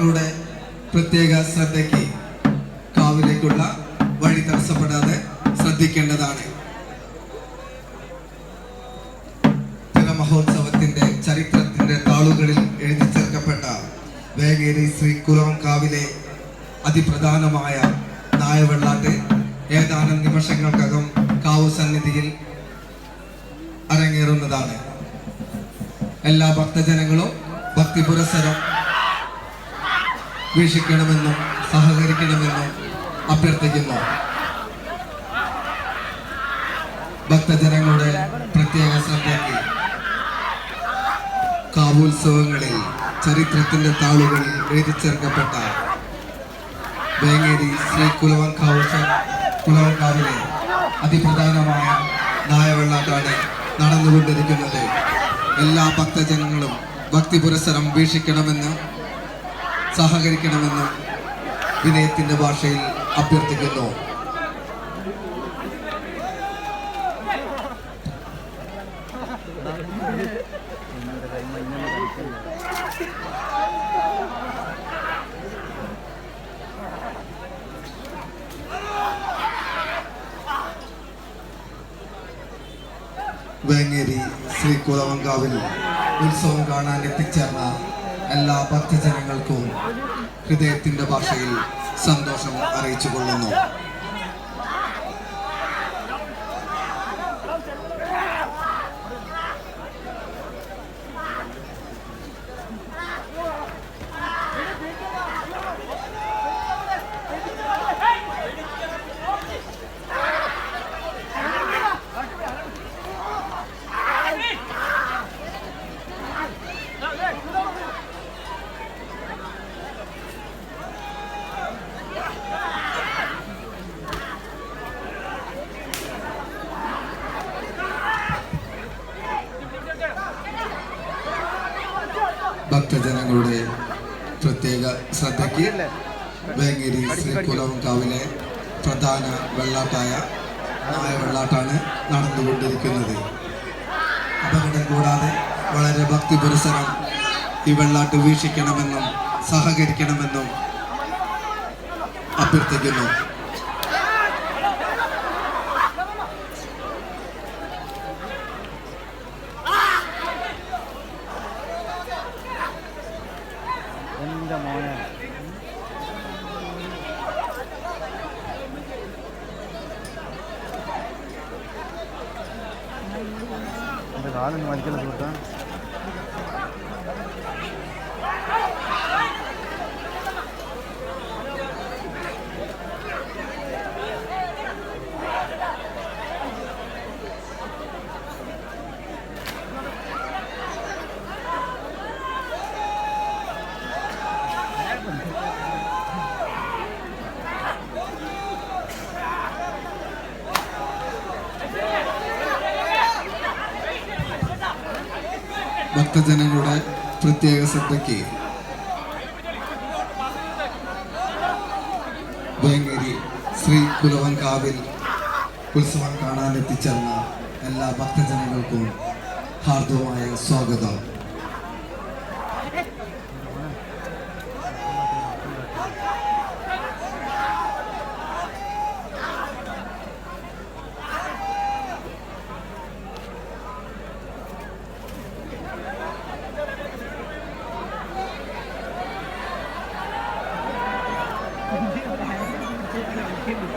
ഭക്തജനങ്ങളുടെ പ്രത്യേക ശ്രദ്ധയ്ക്ക് കാവിലേക്കുള്ള വഴി തടസ്സപ്പെടാതെ ശ്രദ്ധിക്കേണ്ടതാണ്. ജലമഹോത്സവത്തിന്റെ ചരിത്രത്തിന്റെ താളുകളിൽ എഴുതി ചേർക്കപ്പെട്ട വേഗേരി ശ്രീ കുലവൻകാവിലെ അതിപ്രധാനമായ നായവെള്ളാട്ട് ഏതാനും നിമിഷങ്ങൾക്കകം കാവു സന്നിധിയിൽ അരങ്ങേറുന്നതാണ്. എല്ലാ ഭക്തജനങ്ങളും ഭക്തി പുരസരം വീക്ഷിക്കണമെന്നും സഹകരിക്കണമെന്നും അഭ്യർത്ഥിക്കുന്നു. ഭക്തജനങ്ങളുടെ പ്രത്യേക ശ്രദ്ധയ്ക്ക് കാവുത്സവങ്ങളിൽ ചരിത്രത്തിന്റെ താളുകളിൽ എഴുതിച്ചേർക്കപ്പെട്ട വേങ്ങേരി ശ്രീ കുലവൻകാവ് കുലവൻകാവിലെ അതിപ്രധാനമായ നായവെള്ളാട്ടാണ് നടന്നുകൊണ്ടിരിക്കുന്നത്. എല്ലാ ഭക്തജനങ്ങളും ഭക്തി പുരസരം വീക്ഷിക്കണമെന്ന് സഹകരിക്കണമെന്നും വിനയത്തിന്റെ ഭാഷയിൽ അഭ്യർത്ഥിക്കുന്നു. വേങ്ങേരി ശ്രീ കുളവങ്കാവിൽ ഉത്സവം കാണാൻ എത്തിച്ചേർന്ന എല്ലാ ഭക്തജനങ്ങൾക്കും ഹൃദയത്തിന്റെ ഭാഷയിൽ സന്തോഷം അറിയിച്ചു കൊള്ളുന്നു ഭക്തജനങ്ങളുടെ പ്രത്യേക ശ്രദ്ധയ്ക്ക് വേങ്ങേരി ശ്രീ കാവിലെ പ്രധാന വെള്ളാട്ടായ നായ വെള്ളാട്ടാണ് നടന്നുകൊണ്ടിരിക്കുന്നത്. അപകടം കൂടാതെ വളരെ ഭക്തി പുരസരം ഈ വെള്ളാട്ട് വീക്ഷിക്കണമെന്നും സഹകരിക്കണമെന്നും അഭ്യർത്ഥിക്കുന്നു. நாலு மதிக்கல சொல்லிட்டேன் ഭക്തജനങ്ങളുടെ പ്രത്യേക ശ്രദ്ധയ്ക്ക് വേങ്ങേരി ശ്രീ കുലവൻകാവിൽ ഉത്സവം കാണാൻ എത്തിച്ചേർന്ന എല്ലാ ഭക്തജനങ്ങൾക്കും ഹാർദവമായ സ്വാഗതം.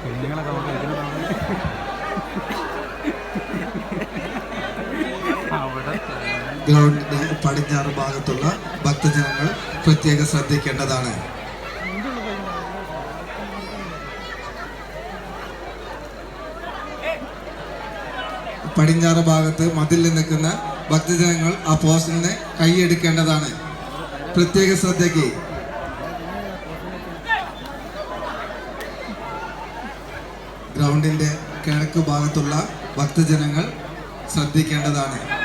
കുഞ്ഞുങ്ങളൊക്കെ നമുക്ക് ഇതിനകത്ത് അവിടെ പടിഞ്ഞാറ് ഭാഗത്തുള്ള ഭക്തജനങ്ങൾ പ്രത്യേകം ശ്രദ്ധിക്കേണ്ടതാണ്. പടിഞ്ഞാറ് ഭാഗത്ത് മതിലിൽ നിൽക്കുന്ന ഭക്തജനങ്ങൾ ആ പോസ്റ്റിനെ കൈയെടുക്കേണ്ടതാണ്. പ്രത്യേക ശ്രദ്ധയ്ക്ക് ഗ്രൗണ്ടിന്റെ കിഴക്ക് ഭാഗത്തുള്ള ഭക്തജനങ്ങൾ ശ്രദ്ധിക്കേണ്ടതാണ്.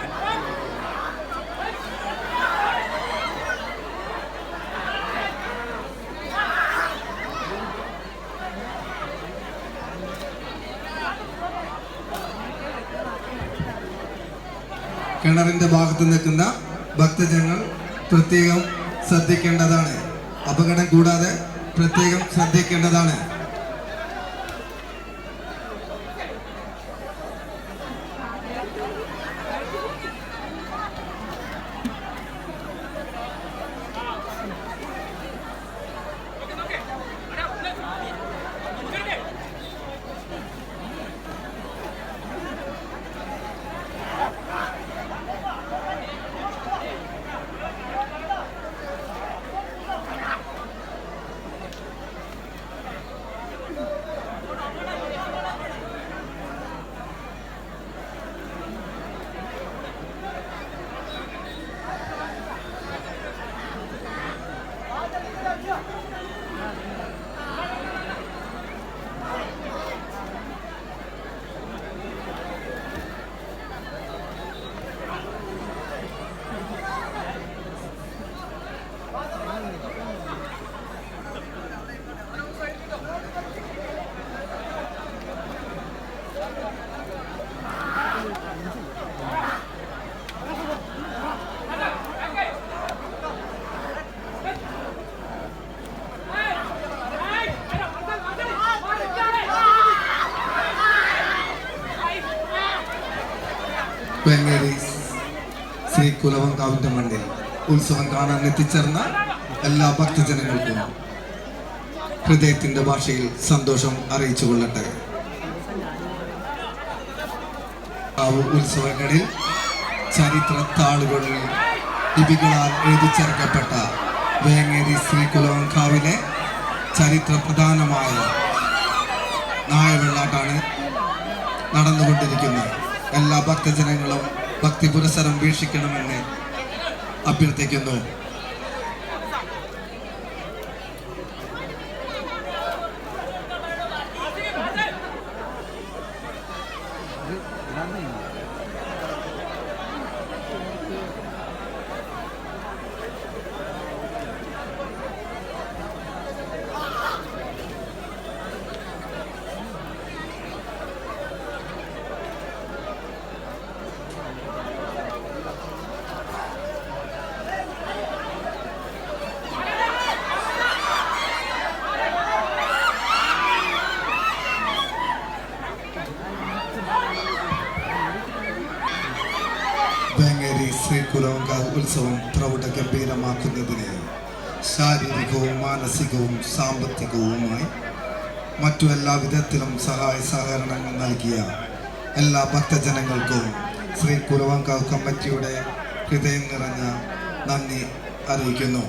കിണറിന്റെ ഭാഗത്ത് നിൽക്കുന്ന ഭക്തജനങ്ങൾ പ്രത്യേകം ശ്രദ്ധിക്കേണ്ടതാണ്. അപകടം കൂടാതെ പ്രത്യേകം ശ്രദ്ധിക്കേണ്ടതാണ് വെങ്ങേരി ശ്രീ കുലവങ്കാവിന്റെ മണ്ണിൽ ഉത്സവം കാണാൻ എത്തിച്ചേർന്ന എല്ലാ ഭക്തജനങ്ങൾക്കും ഹൃദയത്തിന്റെ ഭാഷയിൽ സന്തോഷം അറിയിച്ചു കൊള്ളട്ടെ. ഉത്സവങ്ങളിൽ ചരിത്ര താളുകളിൽ ലിപികളാൽ എഴുതി ചേർക്കപ്പെട്ട വേങ്ങേരി ശ്രീ കുലവങ്കാവിലെ ചരിത്ര പ്രധാനമായ നായവെള്ളാട്ടാണ് നടന്നുകൊണ്ടിരിക്കുന്നത്. എല്ലാ ഭക്തജനങ്ങളും ഭക്തി പുരസരം വീക്ഷിക്കണമെന്ന് അഭ്യർത്ഥിക്കുന്നു വേങ്ങേരി ശ്രീ കുലവങ്കാവ് ഉത്സവം പ്രൗഢ ഗംഭീരമാക്കുന്നതിന് ശാരീരികവും മാനസികവും സാമ്പത്തികവുമായി മറ്റു എല്ലാ വിധത്തിലും സഹായ സഹകരണങ്ങൾ നൽകിയ എല്ലാ ഭക്തജനങ്ങൾക്കും ശ്രീ കുലവങ്കാവ് കമ്മിറ്റിയുടെ ഹൃദയം നിറഞ്ഞ നന്ദി അറിയിക്കുന്നു.